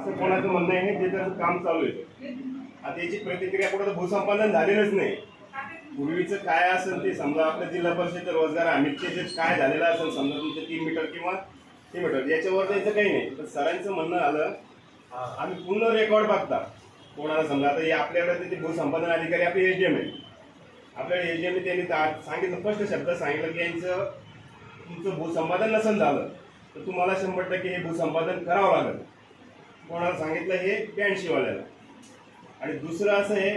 असं कोणाचं म्हणणं आहे जे त्याचं काम चालू आहे. आता याची प्रतिक्रिया कुठं भूसंपादन झालेलंच नाही. पूर्वीचं काय असेल ते समजा आपल्या जिल्हा परिषद रोजगार हमीचे जे काय झालेलं असेल समजा तुमचं तीन मीटर किंवा तीन मीटर याच्यावर त्याचं काही नाही. तर सरांचं म्हणणं आलं आम्ही पूर्ण रेकॉर्ड बघता. कोणाला समजा आता हे आपल्याकडे ते भूसंपादन अधिकारी आपले एच डी एम आहे आपल्याला एच डी एम त्यांनी सांगितलं स्पष्ट शब्द सांगितलं की यांचं तुमचं भूसंपादन नसेल झालं तर तुम्हाला शंभर टक्के हे भूसंपादन करावं लागेल. कोणाला सांगितलं हे ब्याऐंशीवाल्याला. आणि दुसरं असं आहे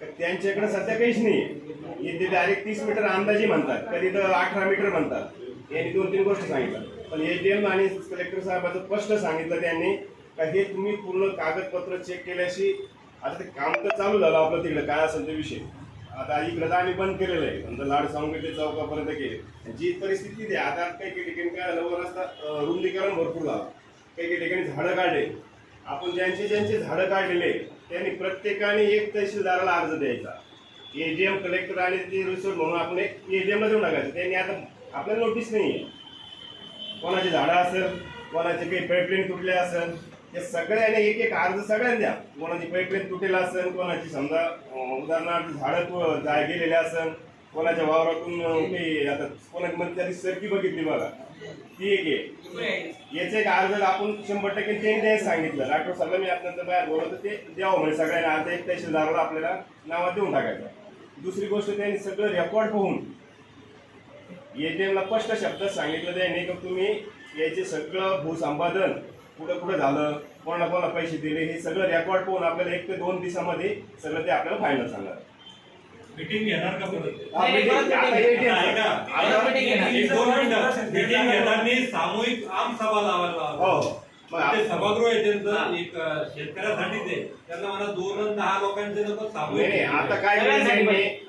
का त्यांच्याकडे सध्या काहीच नाही आहे ते डायरेक्ट तीस मीटर अंदाजे म्हणतात. कधी तर अठरा मीटर म्हणतात. यांनी दोन तीन गोष्टी सांगितलं पण ए डी एम आणि कलेक्टर साहेबाचं स्पष्ट सांगितलं त्यांनी का हे तुम्ही पूर्ण कागदपत्र चेक केल्याशी आता ते काम तर चालू झालं आपलं तिकडे. काय असेल ते विषय. आता इकडे तर आम्ही बंद केलेलं आहे. नंतर लाड सांगते चौकापर्यंत केले. जी परिस्थिती आहे आता काही काही ठिकाणी काय झालं असता रस्ता रुंदीकरण भरपूर झालं. काही काही ठिकाणी झाडं काढले. आपण ज्यांचे ज्यांचे झाडं काढलेले त्यांनी प्रत्येकाने एक तहसीलदाराला अर्ज द्यायचा. एजीएम कलेक्टर आणि ते रिसोर्ट म्हणून आपण एक एजीएम ला देऊ टाकायचं. त्यांनी आता आपल्याला नोटीस नाही आहे कोणाची झाडं असेल कोणाचे काही पाईपलाईन तुटले असेल ते सगळ्यांनी एक एक अर्ज सगळ्यांनी द्या. कोणाची पाईपलाईन तुटेला असेल कोणाची समजा उदाहरणार्थ झाडं तु- जाय गेलेले असेल कोणाच्या वावरातून अं, आता कोणाची मध्ये सरकी बघितली बघा. ती एक आहे. याचे एक अर्ज आपण शंभर टक्के त्यांनी द्यायला सांगितलं. डॉक्टर सगळं मी आपल्याला बाहेर बोलवतो ते द्यावं म्हणजे सगळ्यांना अर्ज एक तहसीलदाराला आपल्याला नावात देऊन टाकायचं. दुसरी गोष्ट त्यांनी सगळं रेकॉर्ड पाहून एटीएमला स्पष्ट शब्दात सांगितलं त्याने की तुम्ही याचे सगळं भूसंपादन कुठं कुठं झालं कोणाला कोणाला पैसे दिले हे सगळं रेकॉर्ड पाहून आपल्याला एक ते दोन दिवसामध्ये सगळं ते आपल्याला फायनल सांगणार मीटिंग घेणार का परत? हा, मीटिंग घेताना सामूहिक आम सभा लावायला हो. ते आप- सभागृह आहे त्यांचं एक अं, शेतकऱ्यासाठी ते. त्यांना मला दोन दहा लोकांचे नको सामूहिक नाही, आता काय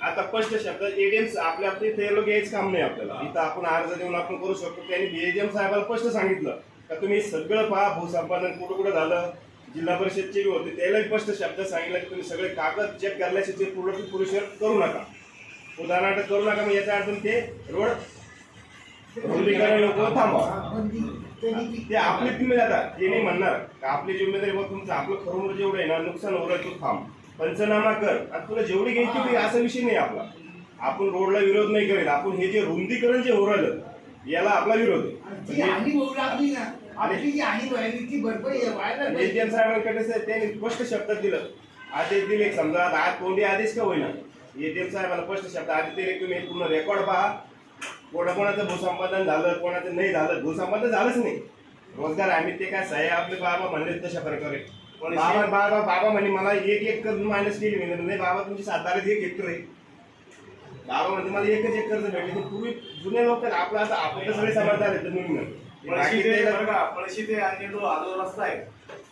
आता स्पष्ट शब्दात एडीएम आपल्या आपले ते लोक यायचं काम नाही आपल्याला. इथं आपण अर्ज देऊन आपण करू शकतो. त्यांनी एडीएम साहेबाला स्पष्ट सांगितलं. का तुम्ही सगळं पहा भूसंपादन कुठं कुठं झालं? जिल्हा परिषदचे बी होते त्याला स्पष्ट शब्द सांगितलं की तुम्ही सगळे कागद चेक करल्याचे ते पूर्ण पुरुषर करू नका. उदाहरणार्थ करू नका मग याचा अर्थ ते रोड रुंदीकरण लोक थांबवा ते आपली तुम्ही जातात ते नाही म्हणणार. का आपली जिम्मेदारी बघ तुमचं आपलं खरं जेवढं आहे ना नुकसान होईल तू थांब. पंचनामा कर. आणि तुला जेवढी घ्यायची तेवढी असा विषय नाही आपला. आपण रोडला विरोध नाही करेल. आपण हे जे रुंदीकरण जे हो राहिलं याला आपला विरोध आहे. आपली जी हानी व्हायली ती भरपाई व्हायला पाहिजे. एजीएम साहेबांकडे सर त्यांनी स्पष्ट शब्दात दिलं. आदेश दिले समजा आता आज तोंडी आदेश का होईना? एजीएम साहेबाला स्पष्ट शब्द आदेश दिले तुम्ही पूर्ण रेकॉर्ड पहा. कोणाकोणाचं भूसंपादन झालं कोणाचं नाही झालं भूसंपादन झालंच नाही. रोजगार आम्ही ते काय सह्या आपले बाबा म्हणले तशा प्रकारे. बाबा बाबा बाबा म्हणे मला एक एक कर मायनस केली मी नाही बाबा तुमची सात बारा एक हेक्टर आहे. बाबा म्हणजे मला एकच एक कर्ज भेटले. ते पूर्वी जुने लोक आपलं आता आपण तर सगळे समजदार आहेत पळशी ते बरं का पळशी ते आणि जो हा जो रस्ता आहे.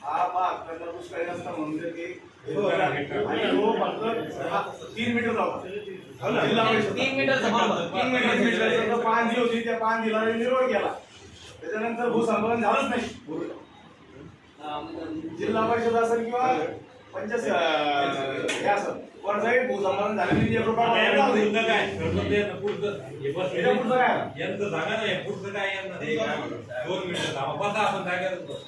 हा भाग त्याचा दुष्काळी रस्ता म्हणून ते ते- हो, आणि तो फक्त हा तीन मीटर जाऊ हो. तीन बरोबर. तीन मीटर मीटरचा जो पांजी होती त्या पांजीला निरोड केला. त्याच्यानंतर भूसंपादन झालंच नाही. जिल्हा परिषद असेल किंवा पंचायत हे असेल. एक रुपया वाढवला यांना नाही. पुढचं काय? ठरवून द्या ना पुढचं. हे बस याच्या पुढचं काय? यांचं सांगा ना हे पुढचं काय यांना? दोन मिनिटं थांबा. बसा आपण काय करतो